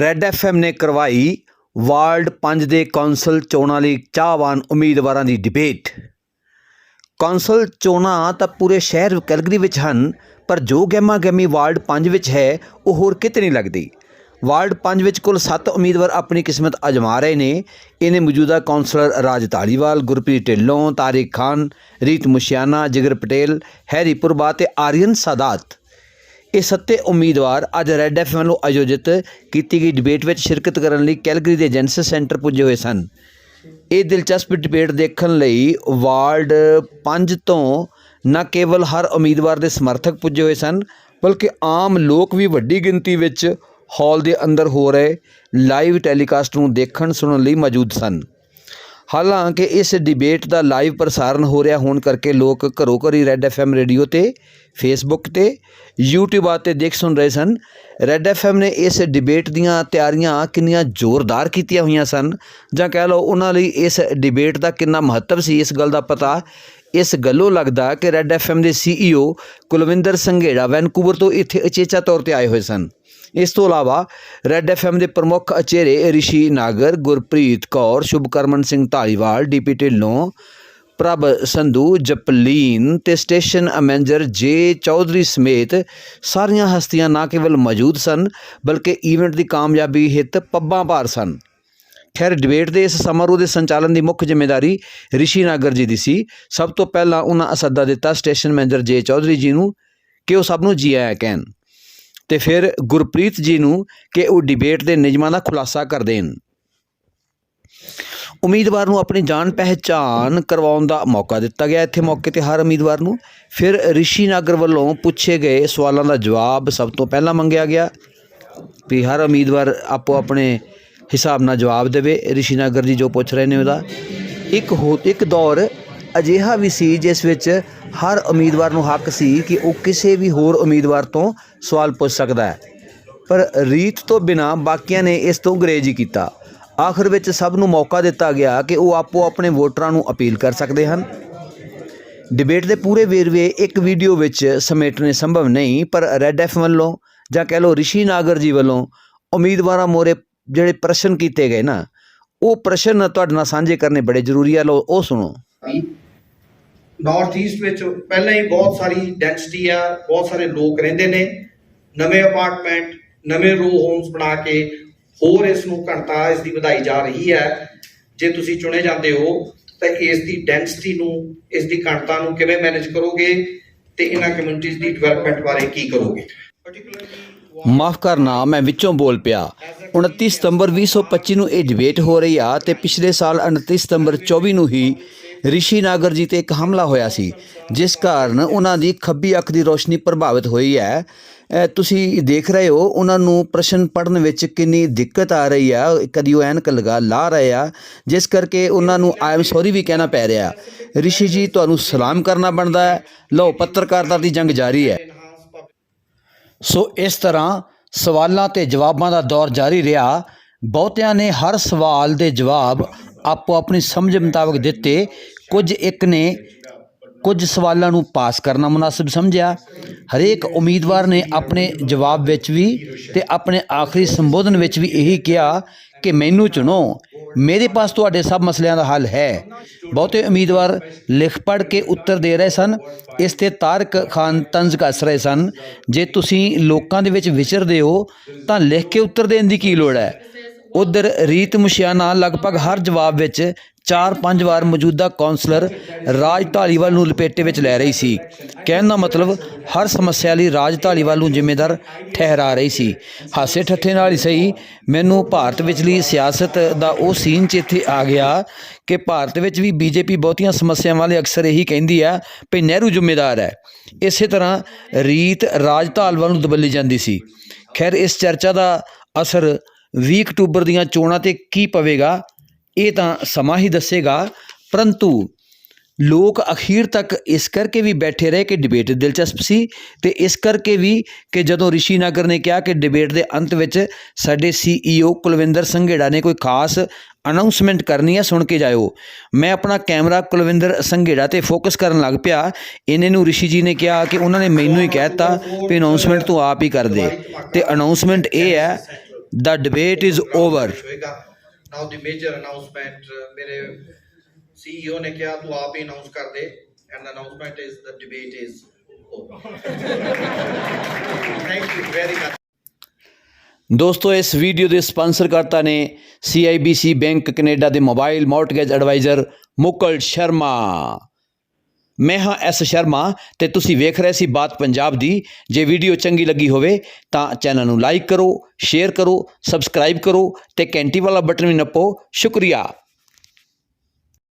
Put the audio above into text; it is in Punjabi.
ਰੈੱਡ ਐਫਐਮ ਨੇ ਕਰਵਾਈ ਵਾਰਡ 5 ਦੇ ਕੌਂਸਲ ਚੋਣਾਂ ਲਈ ਚਾਹਵਾਨ ਉਮੀਦਵਾਰਾਂ ਦੀ ਡਿਬੇਟ ਕੌਂਸਲ ਚੋਣਾਂ ਤਾਂ ਪੂਰੇ ਸ਼ਹਿਰ ਕੈਲਗਰੀ ਵਿੱਚ ਹਨ, ਪਰ ਜੋ ਗਹਿਮਾ ਗਹਿਮੀ ਵਾਰਡ 5 ਵਿੱਚ ਹੈ, ਉਹ ਹੋਰ ਕਿਤੇ ਨਹੀਂ ਲੱਗਦੀ। ਵਾਰਡ 5 ਵਿੱਚ ਕੁੱਲ 7 ਉਮੀਦਵਾਰ ਆਪਣੀ ਕਿਸਮਤ ਅਜਮਾ ਰਹੇ ਨੇ। ਇਹਨੇ ਮੌਜੂਦਾ ਕੌਂਸਲਰ ਰਾਜ ਧਾਲੀਵਾਲ, ਗੁਰਪ੍ਰੀਤ ਢਿੱਲੋਂ, ਤਾਰਿਕ ਖਾਨ, ਰੀਤ ਮੁਸ਼ਿਆਨਾ, ਜਿਗਰ ਪਟੇਲ ਹੈਰੀ ਪੁਰਬਾ ਤੇ ਆਰੀਅਨ ਸਾਦਾਤ ਇਹ ਸੱਤੇ ਉਮੀਦਵਾਰ ਅੱਜ ਰੈੱਡ ਐਫ ਵੱਲੋਂ ਆਯੋਜਿਤ ਕੀਤੀ ਗਈ ਡਿਬੇਟ ਵਿੱਚ ਸ਼ਿਰਕਤ ਕਰਨ ਲਈ ਕੈਲਗਰੀ ਦੇ ਜੈਨਸਿਸ ਸੈਂਟਰ ਪੁੱਜੇ ਹੋਏ ਸਨ। ਇਹ ਦਿਲਚਸਪ ਡਿਬੇਟ ਦੇਖਣ ਲਈ ਵਾਰਡ 5 ਤੋਂ ਨਾ ਕੇਵਲ ਹਰ ਉਮੀਦਵਾਰ ਦੇ ਸਮਰਥਕ ਪੁੱਜੇ ਹੋਏ ਸਨ, ਬਲਕਿ ਆਮ ਲੋਕ ਵੀ ਵੱਡੀ ਗਿਣਤੀ ਵਿੱਚ ਹਾਲ ਦੇ ਅੰਦਰ ਹੋ ਰਹੇ ਲਾਈਵ ਟੈਲੀਕਾਸਟ ਨੂੰ ਦੇਖਣ ਸੁਣਨ ਲਈ ਮੌਜੂਦ ਸਨ। ਹਾਲਾਂਕਿ ਇਸ ਡਿਬੇਟ ਦਾ ਲਾਈਵ ਪ੍ਰਸਾਰਣ ਹੋ ਰਿਹਾ ਹੋਣ ਕਰਕੇ ਲੋਕ ਘਰੋ ਘਰੀ ਰੈੱਡ ਐਫਐਮ ਰੇਡੀਓ ਤੇ ਫੇਸਬੁੱਕ ਤੇ, YouTube 'ਤੇ ਦੇਖ ਸੁਣ ਰਹੇ ਸਨ। ਰੈੱਡ ਐਫਐਮ ਨੇ ਇਸ ਡਿਬੇਟ ਦੀਆਂ ਤਿਆਰੀਆਂ ਕਿੰਨੀਆਂ ਜ਼ੋਰਦਾਰ ਕੀਤੀਆਂ ਹੋਈਆਂ ਸਨ। ਜਾਂ ਕਹਿ ਲਓ ਉਹਨਾਂ ਲਈ ਇਸ ਡਿਬੇਟ ਦਾ ਕਿੰਨਾ ਮਹੱਤਵ ਸੀ, ਇਸ ਗੱਲ ਦਾ ਪਤਾ ਇਸ ਗੱਲੋਂ ਲੱਗਦਾ ਕਿ ਰੈੱਡ ਐਫਐਮ ਦੇ ਸੀਈਓ ਕੁਲਵਿੰਦਰ ਸੰਘੇੜਾ ਵੈਨਕੂਵਰ ਤੋਂ ਇੱਥੇ ਅਚੇਚਾ ਤੌਰ ਤੇ ਆਏ ਹੋਏ ਸਨ। ਇਸ ਤੋਂ ਇਲਾਵਾ ਰੈੱਡ ਐਫਐਮ ਦੇ ਪ੍ਰਮੁੱਖ ਅਚੇਰੇ ਰਿਸ਼ੀ ਨਾਗਰ, ਗੁਰਪ੍ਰੀਤ ਕੌਰ, ਸ਼ੁਭਕਰਮਨ ਸਿੰਘ ਢਾਲੀਵਾਲ ਡੀਪੀ ਢਿੱਲੋਂ, ਪ੍ਰਭ ਸੰਧੂ, ਜਪਲੀਨ ਤੇ ਸਟੇਸ਼ਨ ਮੈਨੇਜਰ ਜੇ ਚੌਧਰੀ ਸਮੇਤ ਸਾਰੀਆਂ ਹਸਤੀਆਂ ਨਾ ਕੇਵਲ ਮੌਜੂਦ ਸਨ, ਬਲਕਿ ਈਵੈਂਟ ਦੀ ਕਾਮਯਾਬੀ ਹਿੱਤ ਪੱਬਾਂ ਭਾਰ ਸਨ। ਖੈਰ ਡਿਬੇਟ ਦੇ ਇਸ ਸਮਾਰੋਹ ਦੇ ਸੰਚਾਲਨ ਦੀ ਮੁੱਖ ਜ਼ਿੰਮੇਵਾਰੀ ਰਿਸ਼ੀ ਨਾਗਰ ਜੀ ਦੀ ਸੀ। ਸਭ ਤੋਂ ਪਹਿਲਾਂ ਉਹਨਾਂ ਅਸੱਦਾ ਦਿੱਤਾ ਸਟੇਸ਼ਨ ਮੈਨੇਜਰ ਜੇ ਚੌਧਰੀ ਜੀ ਨੂੰ ਕਿ ਉਹ ਸਭ ਨੂੰ ਜੀ ਆਇਆਂ ਕਹਿਣ। ਤੇ ਫਿਰ ਗੁਰਪ੍ਰੀਤ ਜੀ ਨੂੰ ਕਿ ਉਹ ਡਿਬੇਟ ਦੇ ਨਿਯਮਾਂ ਦਾ ਖੁਲਾਸਾ ਕਰ ਦੇਣ। ਉਮੀਦਵਾਰ ਨੂੰ ਆਪਣੀ ਜਾਣ ਪਹਿਚਾਨ ਕਰਵਾਉਣ ਦਾ ਮੌਕਾ ਦਿੱਤਾ ਗਿਆ ਇੱਥੇ ਮੌਕੇ ਤੇ ਹਰ ਉਮੀਦਵਾਰ ਨੂੰ। ਫਿਰ ਰਿਸ਼ੀ ਨਾਗਰ ਵੱਲੋਂ ਪੁੱਛੇ ਗਏ ਸਵਾਲਾਂ ਦਾ ਜਵਾਬ ਸਭ ਤੋਂ ਪਹਿਲਾਂ ਮੰਗਿਆ ਗਿਆ ਵੀ ਹਰ ਉਮੀਦਵਾਰ ਆਪੋ ਆਪਣੇ ਹਿਸਾਬ ਨਾਲ ਜਵਾਬ ਦੇਵੇ। ਰਿਸ਼ੀ ਨਾਗਰ ਜੀ ਜੋ ਪੁੱਛ ਰਹੇ ਨੇ ਉਹਦਾ ਇੱਕ ਹੋ ਇੱਕ ਦੌਰ ਅਜਿਹਾ ਵੀ ਸੀ ਜਿਸ ਵਿੱਚ ਹਰ ਉਮੀਦਵਾਰ ਨੂੰ ਹੱਕ ਸੀ ਕਿ ਉਹ ਕਿਸੇ ਵੀ ਹੋਰ ਉਮੀਦਵਾਰ ਤੋਂ ਸਵਾਲ ਪੁੱਛ ਸਕਦਾ ਹੈ। ਪਰ ਰੀਤ ਤੋਂ ਬਿਨਾ ਬਾਕੀਆਂ ਨੇ ਇਸ ਤੋਂ ਗੁਰੇਜ਼ ਹੀ ਕੀਤਾ। ਆਖਰ ਵਿੱਚ ਸਭ ਨੂੰ ਮੌਕਾ ਦਿੱਤਾ ਗਿਆ ਕਿ ਉਹ ਆਪੋ ਆਪਣੇ ਵੋਟਰਾਂ ਨੂੰ ਅਪੀਲ ਕਰ ਸਕਦੇ ਹਨ। ਡਿਬੇਟ ਦੇ ਪੂਰੇ ਵੇਰਵੇ ਇੱਕ ਵੀਡੀਓ ਵਿੱਚ ਸਮੇਟਣੇ ਸੰਭਵ ਨਹੀਂ, ਪਰ ਰੈੱਡ ਐਫ ਵੱਲੋਂ ਜਾਂ ਕਹਿ ਲਓ ਰਿਸ਼ੀ ਨਾਗਰ ਜੀ ਵੱਲੋਂ ਉਮੀਦਵਾਰਾਂ ਮੋਰੇ ਜਿਹੜੇ ਪ੍ਰਸ਼ਨ ਕੀਤੇ ਗਏ ਨਾ, ਉਹ ਪ੍ਰਸ਼ਨ ਤੁਹਾਡੇ ਨਾਲ ਸਾਂਝੇ ਕਰਨੇ ਬੜੇ ਜ਼ਰੂਰੀ ਆ। ਲਓ, ਉਹ ਸੁਣੋ। ਨਾਰਥ ਈਸਟ ਵਿੱਚ ਪਹਿਲਾਂ ਹੀ ਬਹੁਤ ਸਾਰੀ ਡੈਂਸਿਟੀ ਆ, ਬਹੁਤ ਸਾਰੇ ਲੋਕ ਰਹਿੰਦੇ ਨੇ। ਨਵੇਂ ਅਪਾਰਟਮੈਂਟ ਨਵੇਂ ਰੋ ਹੋਮਸ ਬਣਾ ਕੇ ਹੋਰ ਇਸ ਨੂੰ ਘਣਤਾ ਇਸ ਦੀ ਵਧਾਈ ਜਾ ਰਹੀ ਹੈ। ਜੇ ਤੁਸੀਂ ਚੁਣੇ ਜਾਂਦੇ ਹੋ ਤਾਂ ਇਸ ਦੀ ਡੈਂਸਿਟੀ ਨੂੰ ਇਸ ਦੀ ਘਣਤਾ ਨੂੰ ਕਿਵੇਂ ਮੈਨੇਜ ਕਰੋਗੇ ਤੇ ਇਹਨਾਂ ਕਮਿਊਨਿਟੀਜ਼ ਦੀ ਡਿਵੈਲਪਮੈਂਟ ਬਾਰੇ ਕੀ ਕਰੋਗੇ? ਮਾਫ ਕਰਨਾ ਮੈਂ ਵਿੱਚੋਂ ਬੋਲ ਪਿਆ। 29 ਸਤੰਬਰ 2025 ਨੂੰ ਇਹ ਡਿਬੇਟ ਹੋ ਰਹੀ ਆ ਤੇ ਪਿਛਲੇ ਸਾਲ 29 ਸਤੰਬਰ 24 ਨੂੰ ਹੀ ਰਿਸ਼ੀ ਨਾਗਰ ਜੀ ਤੇ ਇੱਕ ਹਮਲਾ ਹੋਇਆ ਸੀ, ਜਿਸ ਕਾਰਨ ਉਹਨਾਂ ਦੀ ਖੱਬੀ ਅੱਖ ਦੀ ਰੋਸ਼ਨੀ ਪ੍ਰਭਾਵਿਤ ਹੋਈ ਹੈ। ਤੁਸੀਂ ਦੇਖ ਰਹੇ ਹੋ, ਉਹਨਾਂ ਨੂੰ ਪ੍ਰਸ਼ਨ ਪੜਨ ਵਿੱਚ ਕਿੰਨੀ ਦਿੱਕਤ ਆ ਰਹੀ ਆ ਕਦੀ ਉਹ ਐਨਕ ਲਗਾ ਲਾ ਰਹੇ ਆ, ਜਿਸ ਕਰਕੇ ਉਹਨਾਂ ਨੂੰ ਆਈ ਐਮ ਸੌਰੀ ਵੀ ਕਹਿਣਾ ਪੈ ਰਿਹਾ। ਰਿਸ਼ੀ ਜੀ, ਤੁਹਾਨੂੰ ਸਲਾਮ ਕਰਨਾ ਬਣਦਾ ਹੈ। ਲਓ, ਪੱਤਰਕਾਰਤਾ ਦੀ ਜੰਗ ਜਾਰੀ ਹੈ। ਸੋ ਇਸ ਤਰ੍ਹਾਂ ਸਵਾਲਾਂ ਤੇ ਜਵਾਬਾਂ ਦਾ ਦੌਰ ਜਾਰੀ ਰਿਹਾ। ਬਹੁਤਿਆਂ ਨੇ ਹਰ ਸਵਾਲ ਦੇ ਜਵਾਬ ਆਪੋ ਆਪਣੀ ਸਮਝ ਮੁਤਾਬਕ ਦਿੱਤੇ। ਕੁਝ ਇੱਕ ਨੇ ਕੁਝ ਸਵਾਲਾਂ ਨੂੰ ਪਾਸ ਕਰਨਾ ਮੁਨਾਸਬ ਸਮਝਿਆ। ਹਰੇਕ ਉਮੀਦਵਾਰ ਨੇ ਆਪਣੇ ਜਵਾਬ ਵਿੱਚ ਵੀ ਤੇ ਆਪਣੇ ਆਖਰੀ ਸੰਬੋਧਨ ਵਿੱਚ ਵੀ ਇਹੀ ਕਿਹਾ ਕਿ ਮੈਨੂੰ ਚੁਣੋ। ਮੇਰੇ ਪਾਸ ਤੁਹਾਡੇ ਸਭ ਮਸਲਿਆਂ ਦਾ ਹੱਲ ਹੈ। ਬਹੁਤੇ ਉਮੀਦਵਾਰ ਲਿਖ ਪੜ੍ਹ ਕੇ ਉੱਤਰ ਦੇ ਰਹੇ ਸਨ। ਇਸ ਤੇ ਤਾਰਕ ਖਾਨ ਤੰਜ਼ ਕੱਸ ਰਹੇ ਸਨ। ਜੇ ਤੁਸੀਂ ਲੋਕਾਂ ਦੇ ਵਿੱਚ ਵਿਚਰਦੇ ਹੋ ਤਾਂ ਲਿਖ ਕੇ ਉੱਤਰ ਦੇਣ ਦੀ ਕੀ ਲੋੜ ਹੈ? ਉਧਰ ਰੀਤ ਮੁਸ਼ਿਆਣਾ ਲਗਭਗ ਹਰ ਜਵਾਬ ਵਿੱਚ 4-5 ਵਾਰ ਮੌਜੂਦਾ ਕਾਉਂਸਲਰ ਰਾਜ ਢਾਲੀਵਾਲ ਨੂੰ ਲਪੇਟੇ ਵਿੱਚ ਲੈ ਰਹੀ ਸੀ। ਕਹਿਣ ਦਾ ਮਤਲਬ ਹਰ ਸਮੱਸਿਆ ਲਈ ਰਾਜ ਢਾਲੀਵਾਲ ਨੂੰ ਜ਼ਿੰਮੇਦਾਰ ਠਹਿਰਾ ਰਹੀ ਸੀ। ਹਾਸੇ ਠੱਠੇ ਨਾਲ ਹੀ ਸਹੀ, ਮੈਨੂੰ ਭਾਰਤ ਵਿਚਲੀ ਸਿਆਸਤ ਦਾ ਉਹ ਸੀਨ 'ਚ ਇੱਥੇ ਆ ਗਿਆ ਕਿ ਭਾਰਤ ਵਿੱਚ ਵੀ ਬੀਜੇਪੀ ਬਹੁਤੀਆਂ ਸਮੱਸਿਆਵਾਂ ਵਾਲੇ ਅਕਸਰ ਇਹੀ ਕਹਿੰਦੀ ਆ ਵੀ ਨਹਿਰੂ ਜ਼ਿੰਮੇਦਾਰ ਹੈ। ਇਸੇ ਤਰ੍ਹਾਂ ਰੀਤ ਰਾਜ ਢਾਲੀਵਾਲ ਨੂੰ ਦਬੱਲੀ ਜਾਂਦੀ ਸੀ। ਖੈਰ, ਇਸ ਚਰਚਾ ਦਾ ਅਸਰ 20 ਅਕਤੂਬਰ ਦੀਆਂ ਚੋਣਾਂ ਤੇ ਕੀ ਪਵੇਗਾ, ਇਹ ਤਾਂ ਸਮਾਂ ਹੀ ਦੱਸੇਗਾ। ਪਰੰਤੂ ਲੋਕ ਅਖੀਰ ਤੱਕ ਇਸ ਕਰਕੇ ਵੀ ਬੈਠੇ ਰਹੇ ਕਿ ਡਿਬੇਟ ਦਿਲਚਸਪ ਸੀ ਤੇ ਇਸ ਕਰਕੇ ਵੀ ਕਿ ਜਦੋਂ ਰਿਸ਼ੀ ਨਾਗਰ ਨੇ ਕਿਹਾ ਕਿ ਡਿਬੇਟ ਦੇ ਅੰਤ ਵਿੱਚ ਸਾਡੇ ਸੀਈਓ ਕੁਲਵਿੰਦਰ ਸੰਘੇੜਾ ਨੇ ਕੋਈ ਖਾਸ ਅਨਾਉਂਸਮੈਂਟ ਕਰਨੀ ਹੈ ਸੁਣ ਕੇ ਜਾਇਓ। ਮੈਂ ਆਪਣਾ ਕੈਮਰਾ ਕੁਲਵਿੰਦਰ ਸੰਘੇੜਾ ਤੇ ਫੋਕਸ ਕਰਨ ਲੱਗ ਪਿਆ। ਇਹਨੇ ਨੂੰ ਰਿਸ਼ੀ ਜੀ ਨੇ ਕਿਹਾ ਕਿ ਉਹਨਾਂ ਨੇ ਮੈਨੂੰ ਹੀ ਕਹਿਤਾ ਵੀ ਅਨਾਉਂਸਮੈਂਟ ਤੂੰ ਆਪ ਹੀ ਕਰ ਦੇ। ਤੇ ਅਨਾਉਂਸਮੈਂਟ ਇਹ ਹੈ The debate is over. ਹੋਏਗਾ ਨਾਓ ਦੀ ਮੇਜਰ ਅਨਾਉਂਸਮੈਂਟ ਮੇਰੇ ਸੀਈਓ ਨੇ ਕਿਹਾ ਤੂੰ ਆਪ ਹੀ ਅਨਾਉਂਸ ਕਰ ਦੇ and the announcement is the debate is thank you very much ਦੋਸਤੋ ਇਸ ਵੀਡੀਓ ਦੇ ਸਪਾਂਸਰ ਕਰਤਾ ਨੇ CIBC ਬੈਂਕ ਕੈਨੇਡਾ ਦੇ mobile mortgage adviser Mukul Sharma ਮੈਂ ਹਾਂ ਐਸ ਸ਼ਰਮਾ ਤੇ ਤੁਸੀਂ ਵੇਖ ਰਹੇ ਸੀ ਬਾਤ ਪੰਜਾਬ ਦੀ। ਜੇ ਵੀਡੀਓ ਚੰਗੀ ਲੱਗੀ ਹੋਵੇ ਤਾਂ ਚੈਨਲ ਨੂੰ ਲਾਈਕ ਕਰੋ, ਸ਼ੇਅਰ ਕਰੋ, ਸਬਸਕ੍ਰਾਈਬ ਕਰੋ ਤੇ ਘੰਟੀ ਵਾਲਾ ਬਟਨ ਵੀ ਨੱਪੋ। ਸ਼ੁਕਰੀਆ।